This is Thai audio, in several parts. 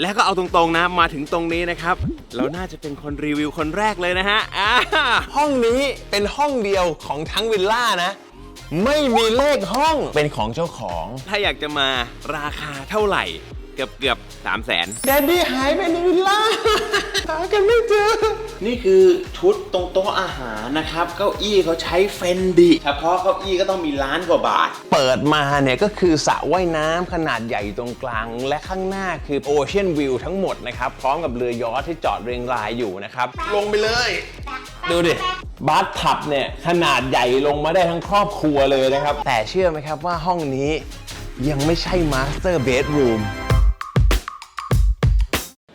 แล้วก็เอาตรงๆนะมาถึงตรงนี้นะครับ เราน่าจะเป็นคนรีวิวคนแรกเลยนะฮะอ่าห้องนี้เป็นห้องเดียวของทั้งวิลล่านะ ไม่มีเลขห้องเป็นของเจ้าของ ถ้าอยากจะมาราคาเท่าไหร่เกือบเกือบสามแสนแดดดี้หายไปในวิลล่า หากันไม่เจอ นี่คือชุดตรงโต๊ะอาหารนะครับ เก้าอี้เขาใช้เฟนดิเฉพาะเก้าอี้ก็ต้องมีล้านกว่าบาท เปิดมาเนี่ยก็คือสระว่ายน้ำขนาดใหญ่ตรงกลาง และข้างหน้าคือโอเชียนวิวทั้งหมดนะครับ พร้อมกับเรือยอชท์ที่จอดเรียงรายอยู่นะครับ ลงไปเลย ดูดิบาร์ทับเนี่ยขนาดใหญ่ลงมาได้ทั้งครอบครัวเลยนะครับ แต่เชื่อไหมครับว่าห้องนี้ยังไม่ใช่มาสเตอร์เบดรูม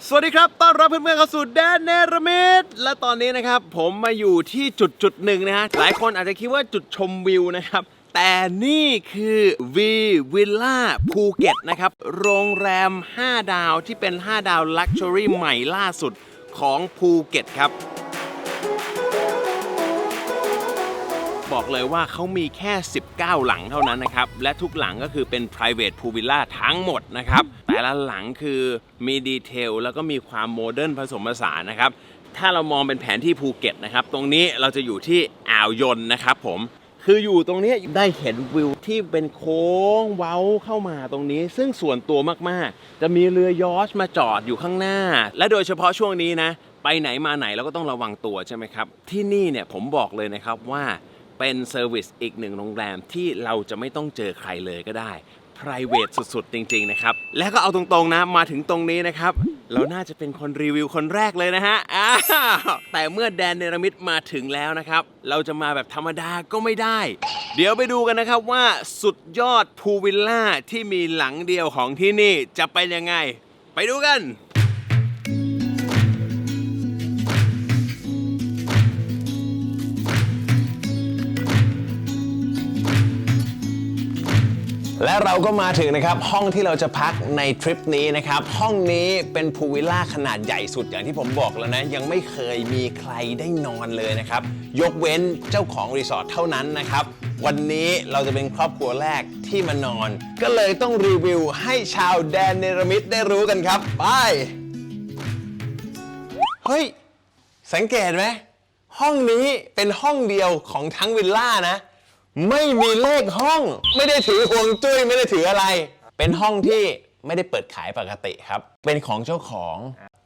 สวัสดีครับ ต้อนรับเพื่อนๆเข้าสู่แดนเนรมิตและตอนนี้นะครับ ผมมาอยู่ที่จุดจุดหนึ่งนะฮะ หลายคนอาจจะคิดว่าจุดชมวิวนะครับ แต่นี่คือวีวิลล่าภูเก็ตนะครับ โรงแรม 5 ดาวที่เป็น 5 ดาวลักชัวรี่ใหม่ล่าสุดของภูเก็ตครับ บอกเลยว่าเขามีแค่ 19 หลังเท่านั้นนะครับ และทุกหลังก็คือเป็น private pool villa ทั้งหมดนะครับ แต่ละหลังคือมีดีเทลแล้วก็มีความโมเดิร์นผสมผสานนะครับ ถ้าเรามองเป็นแผนที่ภูเก็ตนะครับ ตรงนี้เราจะอยู่ที่อ่าวยนนะครับผมคืออยู่ตรงนี้ได้เห็นวิวที่เป็นโค้งเว้าเข้ามาตรงนี้ ซึ่งส่วนตัวมากๆ จะมีเรือยอชมาจอดอยู่ข้างหน้า และโดยเฉพาะช่วงนี้นะ ไปไหนมาไหนเราก็ต้องระวังตัวใช่ไหมครับ ที่นี่เนี่ยผมบอกเลยนะครับว่า เป็นเซอร์วิสอีกหนึ่งโรงแรมที่เราจะไม่ต้องเจอใครเลยก็ได้ private สุดๆ จริง ๆ นะครับ แล้วก็เอาตรงๆนะ มาถึงตรงนี้นะครับ เราน่าจะเป็นคนรีวิวคนแรกเลยนะฮะอ้าวแต่เมื่อแดนเนรมิตมาถึงแล้วนะครับ เราจะมาแบบธรรมดาก็ไม่ได้ เดี๋ยวไปดูกันนะครับว่าสุดยอดพูลวิลล่าที่มีหลังเดียวของที่นี่จะเป็นยังไง ไปดูกัน และเราก็มาถึงนะครับห้องที่เราจะพักในทริปนี้นะครับ ห้องนี้เป็นพูลวิลล่าขนาดใหญ่สุดอย่างที่ผมบอกแล้วนะ ยังไม่เคยมีใครได้นอนเลยนะครับ ยกเว้นเจ้าของรีสอร์ทเท่านั้นนะครับ วันนี้เราจะเป็นครอบครัวแรกที่มานอน ก็เลยต้องรีวิวให้ชาวแดนเนรมิตได้รู้กันครับไปเฮ้ยสังเกตไหมห้องนี้เป็นห้องเดียวของทั้งวิลล่านะ ไม่มีเลขห้อง ไม่ได้ถือห่วงจุ้ยไม่ได้ถืออะไร เป็นห้องที่ไม่ได้เปิดขายปกติครับ เป็นของเจ้าของ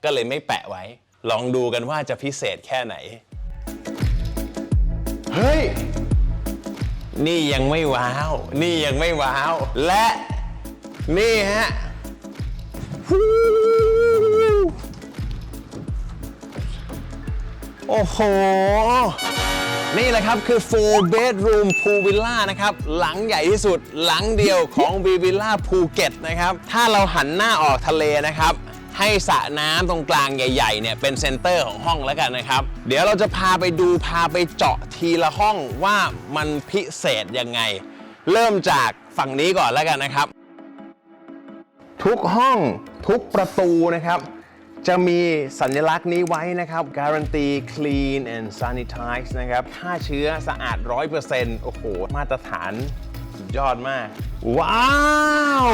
ก็เลยไม่แปะไว้ ลองดูกันว่าจะพิเศษแค่ไหน เฮ้ย นี่ยังไม่ว้าว นี่ยังไม่ว้าว และนี่ฮะฮู้โอ้โห นี่แหละครับคือ four bedroom pool villa นะครับ หลังใหญ่ที่สุดหลังเดียวของ V Villa ภูเก็ตนะครับ ถ้าเราหันหน้าออกทะเลนะครับ ให้สระน้ำตรงกลางใหญ่ๆเนี่ยเป็นเซนเตอร์ของห้องแล้วกันนะครับ เดี๋ยวเราจะพาไปดูพาไปเจาะทีละห้องว่ามันพิเศษยังไง เริ่มจากฝั่งนี้ก่อนแล้วกันนะครับ ทุกห้องทุกประตูนะครับ จะมีสัญลักษณ์นี้ไว้นะครับ Guarantee Clean and Sanitize นะครับฆ่าเชื้อสะอาด 100%โอ้โห มาตรฐานสุดยอดมาก ว้าว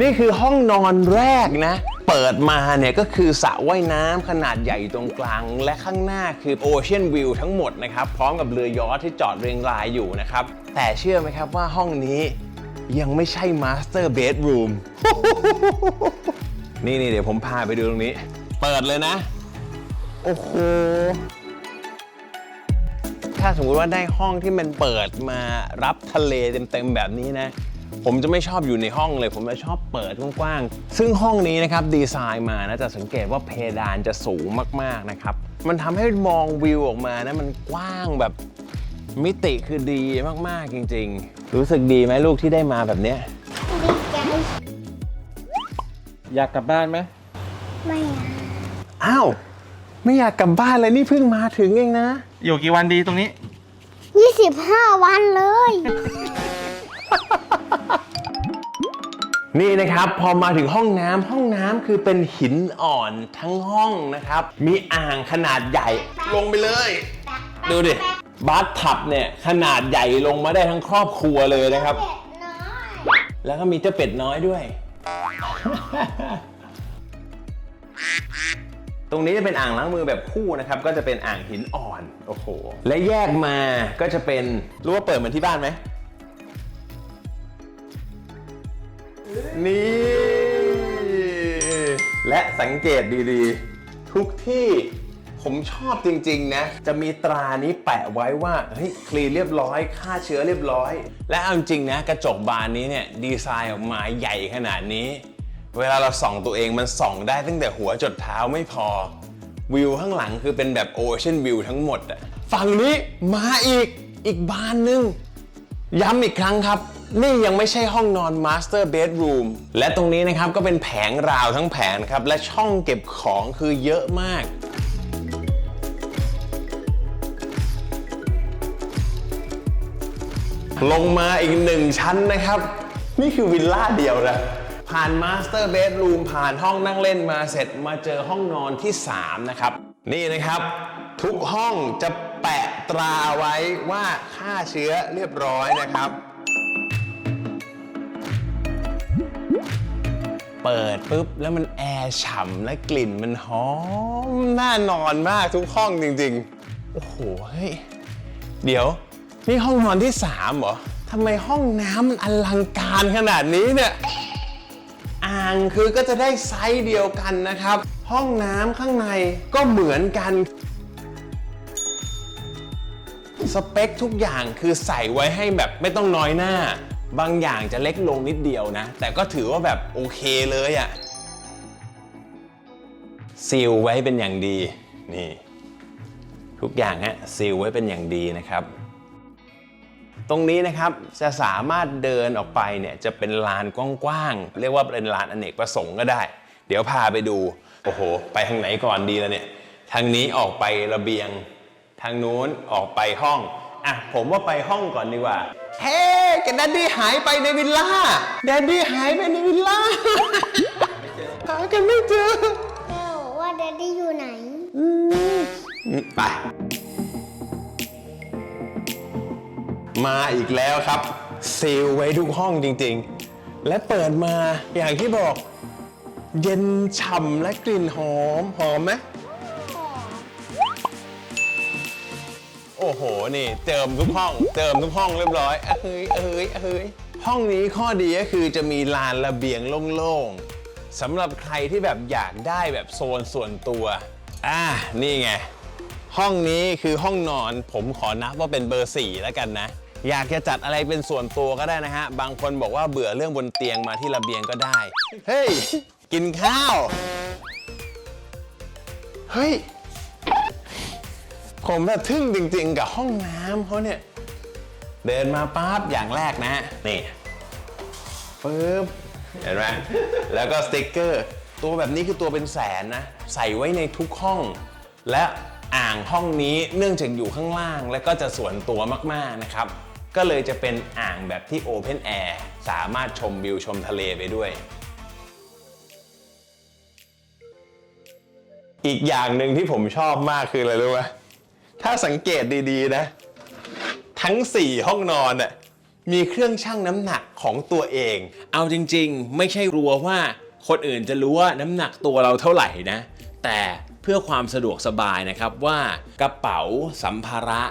นี่คือห้องนอนแรกนะ เปิดมาเนี่ยก็คือสระว่ายน้ำขนาดใหญ่ตรงกลาง และข้างหน้าคือโอเชียนวิวทั้งหมดนะครับ พร้อมกับเรือยอชท์ที่จอดเรียงรายอยู่นะครับ แต่เชื่อไหมครับว่าห้องนี้ ยังไม่ใช่มาสเตอร์เบดรูมนี่นี่เดี๋ยวผมพาไปดูตรงนี้ เปิดเลยนะ โอ้โห ถ้าสมมุติว่าได้ห้องที่มันเปิดมารับทะเลเต็มๆแบบนี้นะ ผมจะไม่ชอบอยู่ในห้องเลย ผมจะชอบเปิดกว้างๆ ซึ่งห้องนี้นะครับดีไซน์มานะจะสังเกตว่าเพดานจะสูงมากๆนะครับ มันทำให้มองวิวออกมานะมันกว้างแบบมิติคือดีมากๆจริง ๆ รู้สึกดีไหมลูกที่ได้มาแบบเนี้ยดีใจอยากกลับบ้านไหมไม่อะอ้าวไม่อยากกลับบ้านเลยนี่เพิ่งมาถึงเองนะ อยู่กี่วันดีตรงนี้ยี่สิบห้าวันเลย นี่นะครับพอมาถึงห้องน้ำห้องน้ำคือเป็นหินอ่อนทั้งห้องนะครับ มีอ่างขนาดใหญ่ลงไปเลย ดูดิ บาร์ทับเนี่ยขนาดใหญ่ลงมาได้ทั้งครอบครัวเลยนะครับเป็ดน้อยแล้วก็มีเจ้าเป็ดน้อยด้วย ตรงนี้จะเป็นอ่างล้างมือแบบคู่นะครับ ก็จะเป็นอ่างหินอ่อน โอ้โห และแยกมาก็จะเป็น รู้ว่าเปิดเหมือนที่บ้านไหม นี่ และสังเกตดีๆ ทุกที่ ผมชอบจริง ๆ นะ จะมีตรานี้แปะไว้ว่าเฮ้ยคลีนเรียบร้อยฆ่าเชื้อเรียบร้อย และเอาจริงนะ กระจกบานนี้เนี่ยดีไซน์ออกมาใหญ่ขนาดนี้ เวลาเราส่องตัวเองมันส่องได้ตั้งแต่หัวจดเท้าไม่พอวิวข้างหลังคือเป็นแบบโอเชียนวิวทั้งหมดอะฝั่งนี้มาอีกอีกบานหนึงย้ำอีกครั้งครับ นี่ยังไม่ใช่ห้องนอน Master Bedroom และตรงนี้นะครับก็เป็นแผงราวทั้งแผงครับ และช่องเก็บของคือเยอะมาก ลงมาอีกหนึ่งชั้นนะครับ นี่คือวิลล่าเดียวนะ ผ่าน Master Bedroom ผ่านห้องนั่งเล่นมาเสร็จมาเจอห้องนอนที่ 3 นะครับ นี่นะครับทุกห้องจะแปะตราไว้ว่าฆ่าเชื้อเรียบร้อยนะครับ เปิดปุ๊บแล้วมันแอร์ฉ่ำและกลิ่นมันหอมน่านอนมากทุกห้องจริงๆ โอ้โหเฮ้ยเดี๋ยว นี่ห้องนอนที่3เหรอทำไมห้องน้ำมันอลังการขนาดนี้เนี่ยอ่างคือก็จะได้ไซส์เดียวกันนะครับ ห้องน้ำข้างในก็เหมือนกันสเปคทุกอย่างคือใส่ไว้ให้แบบไม่ต้องน้อยหน้า บางอย่างจะเล็กลงนิดเดียวนะ แต่ก็ถือว่าแบบโอเคเลยอะซีลไว้เป็นอย่างดีนี่ ทุกอย่างฮะซีลไว้เป็นอย่างดีนะครับ ตรงนี้นะครับจะสามารถเดินออกไปเนี่ยจะเป็นลานกว้างๆเรียกว่าเป็นลานอเนกประสงค์ก็ได้ เดี๋ยวพาไปดู โอ้โห ไปทางไหนก่อนดีแล้วเนี่ยทางนี้ออกไประเบียง ทางนู้นออกไปห้องอะผมว่าไปห้องก่อนดีกว่าเฮ้แกแดดดี้หายไปในวิลล่าแดดดี้หายไปในวิลล่าหากันไม่เจอแม่บอกว่าแดดดี้อยู่ไหนไป มาอีกแล้วครับซีลไว้ทุกห้องจริงๆ และเปิดมาอย่างที่บอก เย็นฉ่ำและกลิ่นหอม หอมไหมโอ้โห นี่เจิมทุกห้อง เจิมทุกห้องเรียบร้อยเฮ้ยเฮ้ยเฮ้ยห้องนี้ข้อดีก็คือจะมีลานระเบียงโล่งๆสำหรับใครที่แบบอยากได้แบบโซนส่วนตัว อ่านี่ไง ห้องนี้คือห้องนอนผมขอนับว่าเป็นเบอร์4แล้วกันนะ อยากจะจัดอะไรเป็นส่วนตัวก็ได้นะฮะ บางคนบอกว่าเบื่อเรื่องบนเตียงมาที่ระเบียงก็ได้ เฮ้ย กินข้าว เฮ้ย ผมแบบทึ่งจริงๆ กับห้องน้ำเขาเนี่ย เดินมาปั๊บอย่างแรกนะ นี่ปึ๊บ เห็นไหม แล้วก็สติ๊กเกอร์ ตัวแบบนี้คือตัวเป็นแสนนะ ใส่ไว้ในทุกห้อง และอ่างห้องนี้เนื่องจากอยู่ข้างล่าง และก็จะส่วนตัวมากๆนะครับ ก็เลยจะเป็นอ่างแบบที่โอเพนแอร์สามารถชมวิวชมทะเลไปด้วย อีกอย่างหนึ่งที่ผมชอบมากคืออะไรรู้ไหมถ้าสังเกตดีๆนะ ทั้ง 4 ห้องนอนน่ะมีเครื่องชั่งน้ำหนักของตัวเอง เอาจริงๆ ไม่ใช่รัวว่าคนอื่นจะรู้ว่าน้ำหนักตัวเราเท่าไหร่นะ แต่เพื่อความสะดวกสบายนะครับว่ากระเป๋าสัมภาระ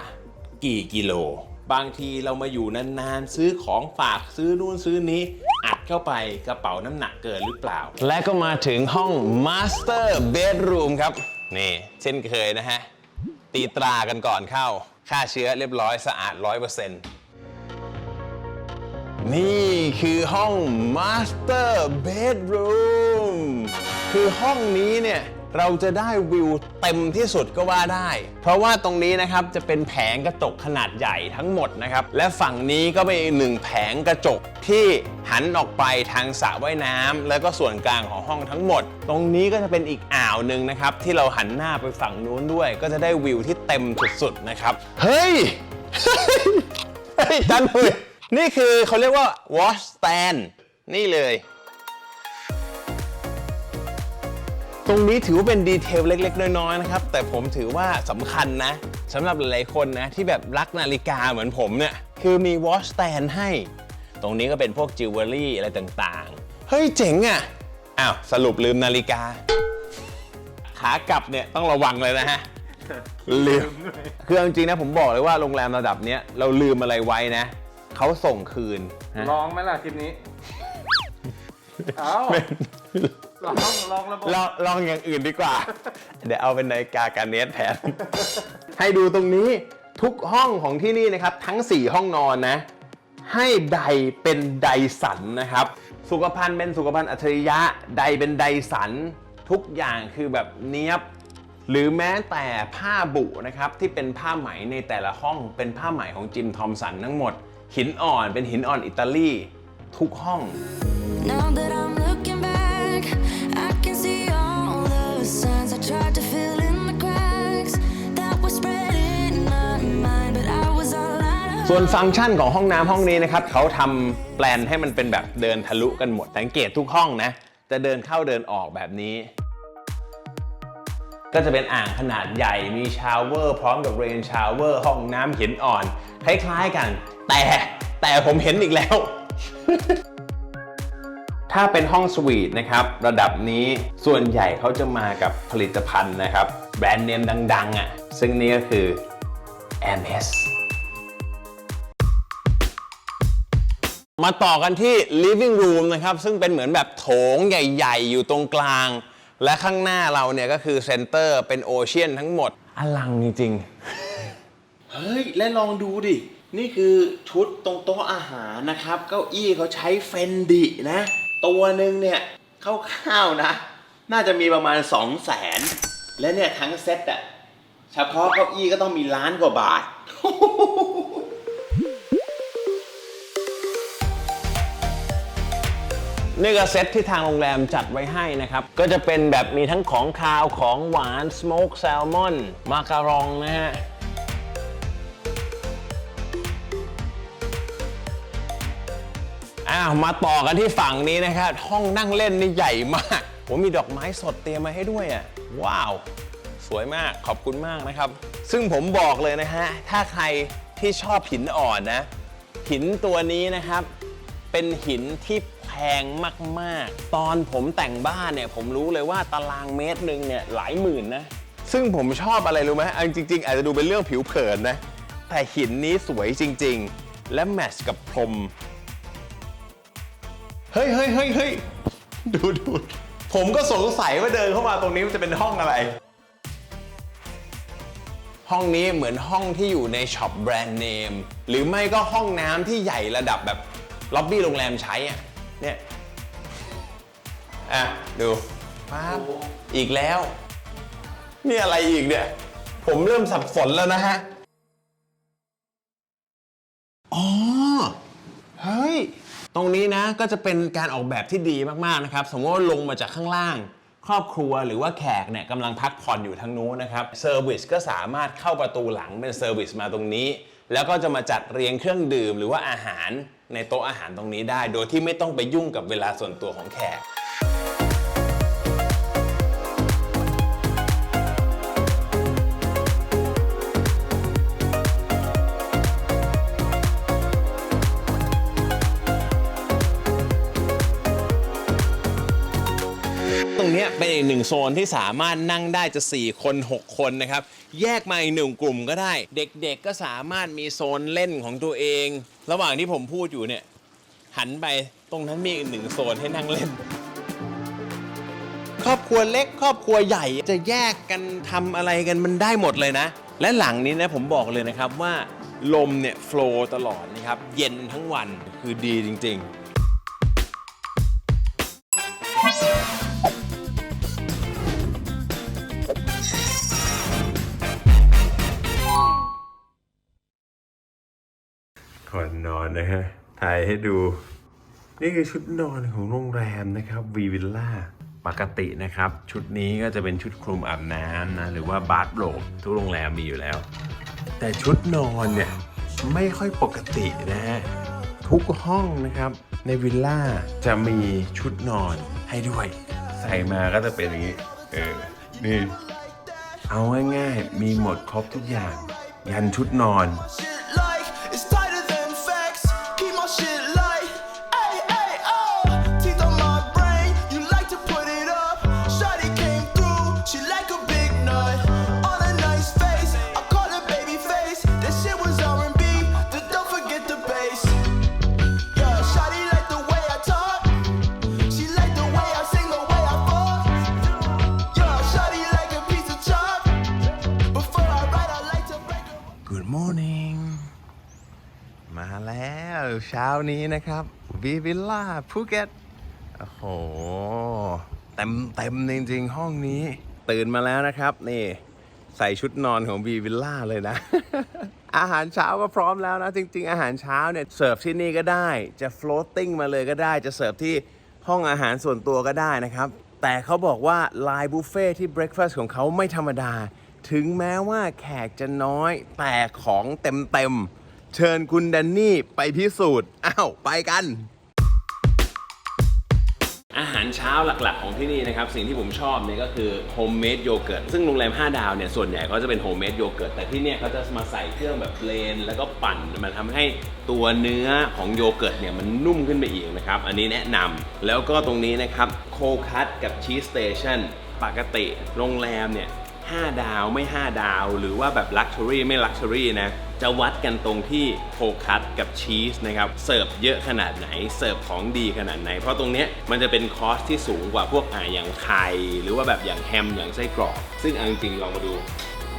กี่กิโล บางทีเรามาอยู่นานๆ ซื้อของฝากซื้อนู่นซื้อนี้ อัดเข้าไปกระเป๋าน้ำหนักเกินหรือเปล่า และก็มาถึงห้อง Master Bedroom ครับ นี่ เช่นเคยนะฮะ ตีตรากันก่อนเข้าฆ่าเชื้อเรียบร้อยสะอาด 100%นี่คือห้อง Master Bedroom คือห้องนี้เนี่ย เราจะได้วิวเต็มที่สุดก็ว่าได้ เพราะว่าตรงนี้นะครับจะเป็นแผงกระจกขนาดใหญ่ทั้งหมดนะครับ และฝั่งนี้ก็เป็นอีกหนึ่งแผงกระจกที่หันออกไปทางสระว่ายน้ำแล้วก็ส่วนกลางของห้องทั้งหมด ตรงนี้ก็จะเป็นอีกอ่าวหนึ่งนะครับ ที่เราหันหน้าไปฝั่งนู้นด้วย ก็จะได้วิวที่เต็มสุดๆนะครับ เฮ้ยเฮ้ยจันหุยนี่คือเขาเรียกว่า wash stand นี่เลย ตรงนี้ถือว่าเป็นดีเทลเล็ก ๆ น้อยๆนะครับ แต่ผมถือว่าสำคัญนะสำหรับหลายๆคนนะ ที่แบบรักนาฬิกาเหมือนผมเนี่ย คือมี wash stand ให้ ตรงนี้ก็เป็นพวกจิวเวลรี่อะไรต่างๆ เฮ้ยเจ๋งอะ อ้าว สรุปลืมนาฬิกา ขากลับเนี่ยต้องระวังเลยนะฮะ ลืม คือเอาจริงๆนะผมบอกเลยว่าโรงแรมระดับเนี้ยเราลืมอะไรไว้นะ เขาส่งคืนฮะลองไหมล่ะคลิปนี้ เอา ลองลองระบบลองลองอย่างอื่นดีกว่า เดี๋ยวเอาเป็นนาฬิกาการเนสแทน ให้ดูตรงนี้ทุกห้องของที่นี่นะครับ ทั้ง 4 ห้องนอนนะ ให้ใดเป็นไดสันนะครับ สุขภัณฑ์เป็นสุขภัณฑ์อัจฉริยะใดเป็นไดสัน ทุกอย่างคือแบบเนี้ยบ หรือแม้แต่ผ้าบุนะครับที่เป็นผ้าไหมในแต่ละห้องเป็นผ้าไหมของจิมทอมสันทั้งหมด หินอ่อนเป็นหินอ่อนอิตาลีทุกห้อง Now that I'm ส่วนฟังก์ชันของห้องน้ำห้องนี้นะครับเขาทำแปลนให้มันเป็นแบบเดินทะลุกันหมด สังเกตทุกห้องนะ จะเดินเข้าเดินออกแบบนี้ ก็จะเป็นอ่างขนาดใหญ่มีชาวเวอร์พร้อมกับเรนชาวเวอร์ห้องน้ำหินอ่อน คล้ายๆกัน แต่แต่ผมเห็นอีกแล้ว ถ้าเป็นห้องสวีทนะครับระดับนี้ส่วนใหญ่เขาจะมากับผลิตภัณฑ์นะครับ แบรนด์เนมดังๆอะซึ่งนี่ก็คือ M S มาต่อกันที่ living room นะครับ ซึ่งเป็นเหมือนแบบโถงใหญ่ๆ อยู่ตรงกลาง และข้างหน้าเราเนี่ยก็คือเซนเตอร์เป็นโอเชียนทั้งหมด อลังจริงเฮ้ย และลองดูดิ นี่คือชุดตรงโต๊ะอาหารนะครับ เก้าอี้เขาใช้เฟนดินะ ตัวหนึ่งเนี่ยคร่าวๆนะ น่าจะมีประมาณ 2 0 0แสนและเนี่ยทั้งเซ็ตอะเฉพาะเก้าอี้ก็ต้องมีล้านกว่าบาท นี่ก็เซตที่ทางโรงแรมจัดไว้ให้นะครับ ก็จะเป็นแบบมีทั้งของคาวของหวาน สโมกแซลมอน มาการองนะฮะ อ้าวมาต่อกันที่ฝั่งนี้นะครับห้องนั่งเล่นนี่ใหญ่มากผมมีดอกไม้สดเตรียมมาให้ด้วยอะว้าว สวยมากขอบคุณมากนะครับ ซึ่งผมบอกเลยนะฮะ ถ้าใครที่ชอบหินอ่อนนะ หินตัวนี้นะครับ เป็นหินที่แพงมากๆ ตอนผมแต่งบ้านเนี่ย ผมรู้เลยว่าตารางเมตรหนึ่งเนี่ยหลายหมื่นนะ ซึ่งผมชอบอะไรรู้ไหมเอาจริง ๆ อาจจะดูเป็นเรื่องผิวเผินนะ แต่หินนี้สวยจริง ๆ และแมทช์กับพรม เฮ้ยเฮ้ยเฮ้ยเฮ้ยดูดูผมก็สงสัยว่าเดินเข้ามาตรงนี้มันจะเป็นห้องอะไร ห้องนี้เหมือนห้องที่อยู่ในช็อปแบรนด์เนมหรือไม่ก็ห้องน้ำที่ใหญ่ระดับแบบล็อบบี้โรงแรมใช้อะเนี่ยอะดูปั๊บอีกแล้ว นี่อะไรอีกเนี่ย ผมเริ่มสับสนแล้วนะฮะ อ๋อ เฮ้ย ตรงนี้นะก็จะเป็นการออกแบบที่ดีมากๆนะครับ สมมติว่าลงมาจากข้างล่าง ครอบครัวหรือว่าแขกเนี่ยกำลังพักผ่อนอยู่ทางนู้นนะครับเซอร์วิสก็สามารถเข้าประตูหลังเป็นเซอร์วิสมาตรงนี้ แล้วก็จะมาจัดเรียงเครื่องดื่ม หรือว่าอาหารในโต๊ะอาหารตรงนี้ได้ โดยที่ไม่ต้องไปยุ่งกับเวลาส่วนตัวของแขก ตรงเนี้ยเป็นอีกหนึ่งโซนที่สามารถนั่งได้จะ 4 คน 6 คนนะครับ แยกมาอีกหนึ่งกลุ่มก็ได้ เด็กๆก็สามารถมีโซนเล่นของตัวเอง ระหว่างที่ผมพูดอยู่เนี่ย หันไปตรงนั้นมีอีกหนึ่งโซนให้นั่งเล่น ครอบครัวเล็กครอบครัวใหญ่จะแยกกันทำอะไรกันมันได้หมดเลยนะ และหลังนี้นะผมบอกเลยนะครับว่าลมเนี่ยโฟล์ตลอดนะครับเย็นทั้งวันคือดีจริง ๆ ก่อนนอนนะฮะ ถ่ายให้ดู นี่คือชุดนอนของโรงแรมนะครับวีวิลล่าปกตินะครับ ชุดนี้ก็จะเป็นชุดคลุมอาบน้ำนะหรือว่าบาร์โรบทุกโรงแรมมีอยู่แล้ว แต่ชุดนอนเนี่ยไม่ค่อยปกตินะฮะทุกห้องนะครับในวิลล่าจะมีชุดนอนให้ด้วย ใส่มาก็จะเป็นอย่างนี้ เออ นี่ เอาง่ายๆ มีหมดครบทุกอย่าง ยันชุดนอน เช้านี้นะครับวีวิลล่าภูเก็ตโอ้โหเต็มเต็มจริงๆ ห้องนี้ ตื่นมาแล้วนะครับ นี่ ใส่ชุดนอนของวีวิลล่าเลยนะ อาหารเช้าก็พร้อมแล้วนะ จริง ๆ อาหารเช้าเนี่ย เสิร์ฟที่นี่ก็ได้ จะ floating มาเลยก็ได้ จะเสิร์ฟที่ห้องอาหารส่วนตัวก็ได้นะครับ แต่เขาบอกว่าไลน์บุฟเฟ่ที่ breakfast ของเขาไม่ธรรมดา ถึงแม้ว่าแขกจะน้อยแต่ของเต็มๆ เชิญคุณแดนนี่ไปพิสูจน์ อ้าว ไปกัน อาหารเช้าหลักๆของที่นี่นะครับ สิ่งที่ผมชอบเนี่ยก็คือโฮมเมดโยเกิร์ตซึ่งโรงแรม 5 ดาวเนี่ยส่วนใหญ่เขาจะเป็นโฮมเมดโยเกิร์ตแต่ที่เนี่ยเขาจะมาใส่เครื่องแบบเบลนแล้วก็ปั่นมันทำให้ตัวเนื้อของโยเกิร์ตเนี่ยมันนุ่มขึ้นไปอีกนะครับ อันนี้แนะนำแล้วก็ตรงนี้นะครับโคคัตกับชีสสเตชันปกติโรงแรมเนี่ย 5 ดาวไม่ 5 ดาว หรือว่าแบบลักชัวรี่ไม่ลักชัวรี่นะ จะวัดกันตรงที่โคคัตกับชีสนะครับเสิร์ฟเยอะขนาดไหน เสิร์ฟของดีขนาดไหน เพราะตรงเนี้ยมันจะเป็นคอสที่สูงกว่าพวกอ่าอย่างไข่หรือว่าแบบอย่างแฮมอย่างไส้กรอกซึ่งเอาจริงๆลองมาดู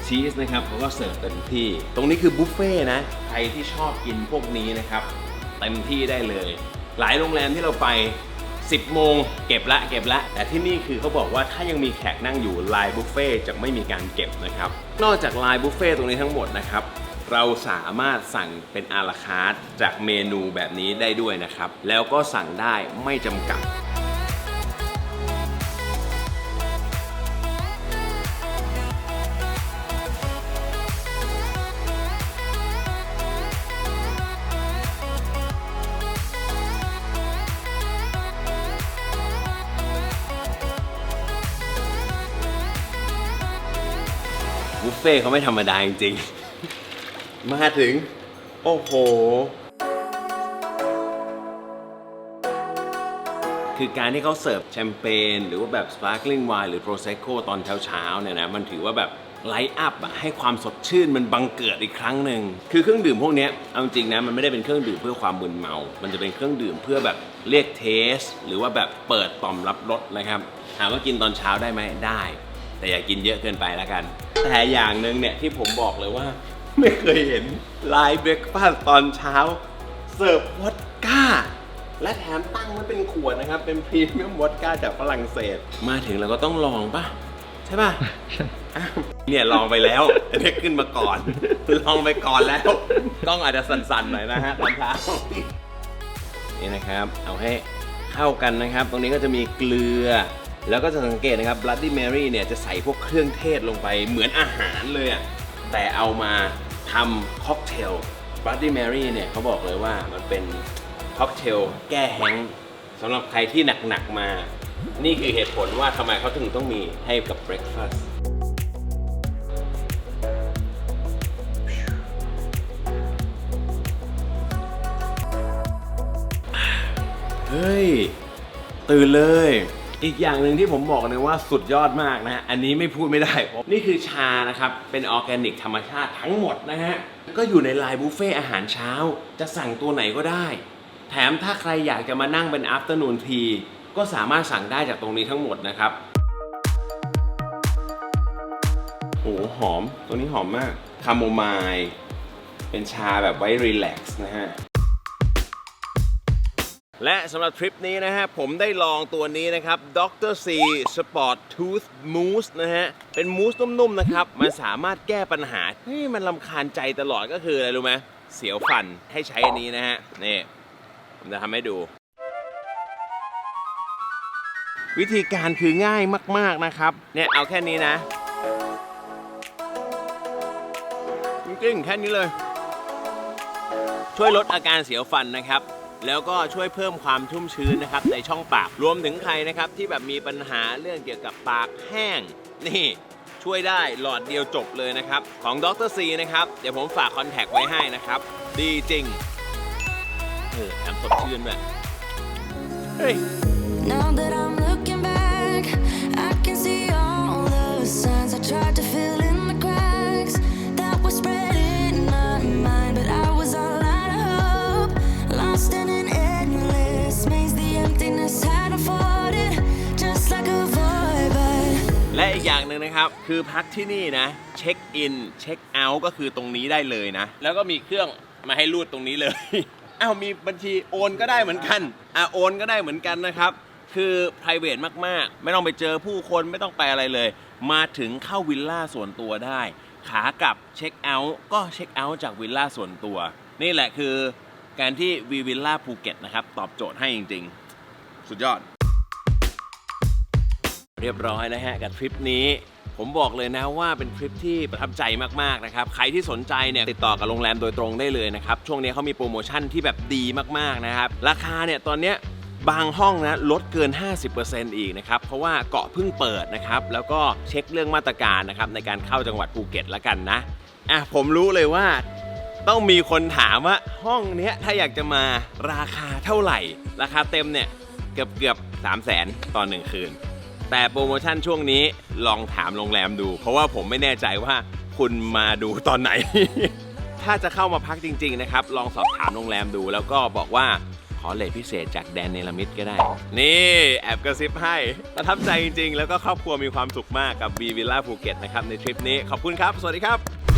ชีสนะครับเขาก็เสิร์ฟเต็มที่ ตรงนี้คือบุฟเฟ่ต์นะใครที่ชอบกินพวกนี้นะครับเต็มที่ได้เลย หลายโรงแรมที่เราไป 10 โมงเก็บละเก็บละ แต่ที่นี่คือเขาบอกว่าถ้ายังมีแขกนั่งอยู่ไลน์บุฟเฟ่จะไม่มีการเก็บนะครับ นอกจากไลน์บุฟเฟ่ตรงนี้ทั้งหมดนะครับ เราสามารถสั่งเป็นอาราคาร์จากเมนูแบบนี้ได้ด้วยนะครับ แล้วก็สั่งได้ไม่จำกัดบุฟเฟ่ต์เขาไม่ธรรมดาจริงๆ มาถึง โอ้โห คือการที่เขาเสิร์ฟแชมเปญหรือว่าแบบสปาร์คลิงไวน์หรือโปรเซโ o ตอนเช้าๆเนี่ยนะ มันถือว่าแบบไลท์อัพให้ความสดชื่นมันบังเกิดอีกครั้งหนึ่ง คือเครื่องดื่มพวกนี้เอาจริงนะ มันไม่ได้เป็นเครื่องดื่มเพื่อความมึนเมา มันจะเป็นเครื่องดื่มเพื่อแบบเรียกเทส หรือว่าแบบเปิดต่อมรับรสนะครับถามว่ากินตอนเช้าได้ไหมได้ แต่อย่ากินเยอะเกินไปแล้วกัน แต่อย่างหนึ่งเนี่ยที่ผมบอกเลยว่า ไม่เคยเห็นไลน์เบรกฟาสตอนเช้า เสิร์ฟวอดก้า และแถมตั้งไว้เป็นขวดนะครับ เป็นพรีเมียมวอดก้าจากฝรั่งเศส มาถึงเราก็ต้องลองป่ะ ใช่ป่ะอ้าวเนี่ยลองไปแล้วอันนี้ขึ้นมาก่อน ลองไปก่อนแล้ว ต้องอาจจะสั่นๆหน่อยนะฮะตอนเช้านี่นะครับ เอาให้เข้ากันนะครับ ตรงนี้ก็จะมีเกลือ แล้วก็จะสังเกตนะครับ Bloody Mary เนี่ยจะใส่พวกเครื่องเทศลงไปเหมือนอาหารเลยอะแต่เอามา ทำค็อกเทล Bloody Mary เนี่ยเขาบอกเลยว่ามันเป็นค็อกเทลแก้แห้งสำหรับใครที่หนักๆมา นี่คือเหตุผลว่าทำไมเขาถึงต้องมีให้กับ breakfast เฮ้ย ตื่นเลย อีกอย่างหนึ่งที่ผมบอกเลยว่าสุดยอดมากนะฮะอันนี้ไม่พูดไม่ได้เพราะนี่คือชานะครับเป็นออร์แกนิกธรรมชาติทั้งหมดนะฮะก็อยู่ในไลน์บุฟเฟ่อาหารเช้า จะสั่งตัวไหนก็ได้ แถมถ้าใครอยากจะมานั่งเป็น afternoon tea ก็สามารถสั่งได้จากตรงนี้ทั้งหมดนะครับโหหอม ตัวนี้หอมมากคาโมไมล์เป็นชาแบบไว้รีแลกซ์นะฮะ และสำหรับทริปนี้นะฮะ ผมได้ลองตัวนี้นะครับ Dr. C Sport Tooth Mousse นะฮะ เป็นมูสนุ่มๆนะครับ มันสามารถแก้ปัญหาที่มันลำคาญใจตลอดก็คืออะไรรู้ไหมเสียวฟันให้ใช้อันนี้นะฮะ นี่ ผมจะทำให้ดู วิธีการคือง่ายมากๆนะครับ เนี่ยเอาแค่นี้นะจริงๆแค่นี้เลย ช่วยลดอาการเสียวฟันนะครับ แล้วก็ช่วยเพิ่มความชุ่มชื้นนะครับในช่องปาก รวมถึงใครนะครับที่แบบมีปัญหาเรื่องเกี่ยวกับปากแห้ง นี่ช่วยได้หลอดเดียวจบเลยนะครับ ของดรซีนะครับ เดี๋ยวผมฝากคอนแทคไว้ให้นะครับ ดีจริง เออแถมสดชื่นด้วยเฮ้ย และอีกอย่างหนึ่งนะครับ คือพักที่นี่นะ เช็คอิน เช็คเอาท์ก็คือตรงนี้ได้เลยนะ แล้วก็มีเครื่องมาให้รูดตรงนี้เลย อ้าวมีบัญชีโอนก็ได้เหมือนกันอะโอนก็ได้เหมือนกันนะครับ คือ private มากๆ ไม่ต้องไปเจอผู้คนไม่ต้องไปอะไรเลย มาถึงเข้าวิลล่าส่วนตัวได้ ขากลับเช็คเอาท์ก็เช็คเอาท์จากวิลล่าส่วนตัว นี่แหละคือการที่วีวิลล่าภูเก็ตนะครับ ตอบโจทย์ให้จริง ๆ สุดยอด เรียบร้อยนะฮะกับทริปนี้ ผมบอกเลยนะว่าเป็นทริปที่ประทับใจมากๆนะครับใครที่สนใจเนี่ยติดต่อกับโรงแรมโดยตรงได้เลยนะครับช่วงนี้เขามีโปรโมชั่นที่แบบดีมากๆนะครับราคาเนี่ยตอนเนี้ยบางห้องนะลดเกิน 50%อีกนะครับเพราะว่าเกาะเพิ่งเปิดนะครับแล้วก็เช็คเรื่องมาตรการนะครับในการเข้าจังหวัดภูเก็ตแล้วกันนะอะผมรู้เลยว่าต้องมีคนถามว่าห้องเนี้ยถ้าอยากจะมาราคาเท่าไหร่ ราคาเต็มเนี่ยเกือบเกือบสามแสนต่อหนึ่งคืน แต่โปรโมชั่นช่วงนี้ลองถามโรงแรมดู เพราะว่าผมไม่แน่ใจว่าคุณมาดูตอนไหน ถ้าจะเข้ามาพักจริง ๆ นะครับ ลองสอบถามโรงแรมดูแล้วก็บอกว่าขอเลทพิเศษจากแดนเนลมิดก็ได้ นี่แอบกระซิบให้ประทับใจจริง ๆ แล้วก็ครอบครัวมีความสุขมากกับบีวิลล่าภูเก็ตนะครับในทริปนี้ขอบคุณครับ สวัสดีครับ